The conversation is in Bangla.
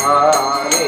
হরে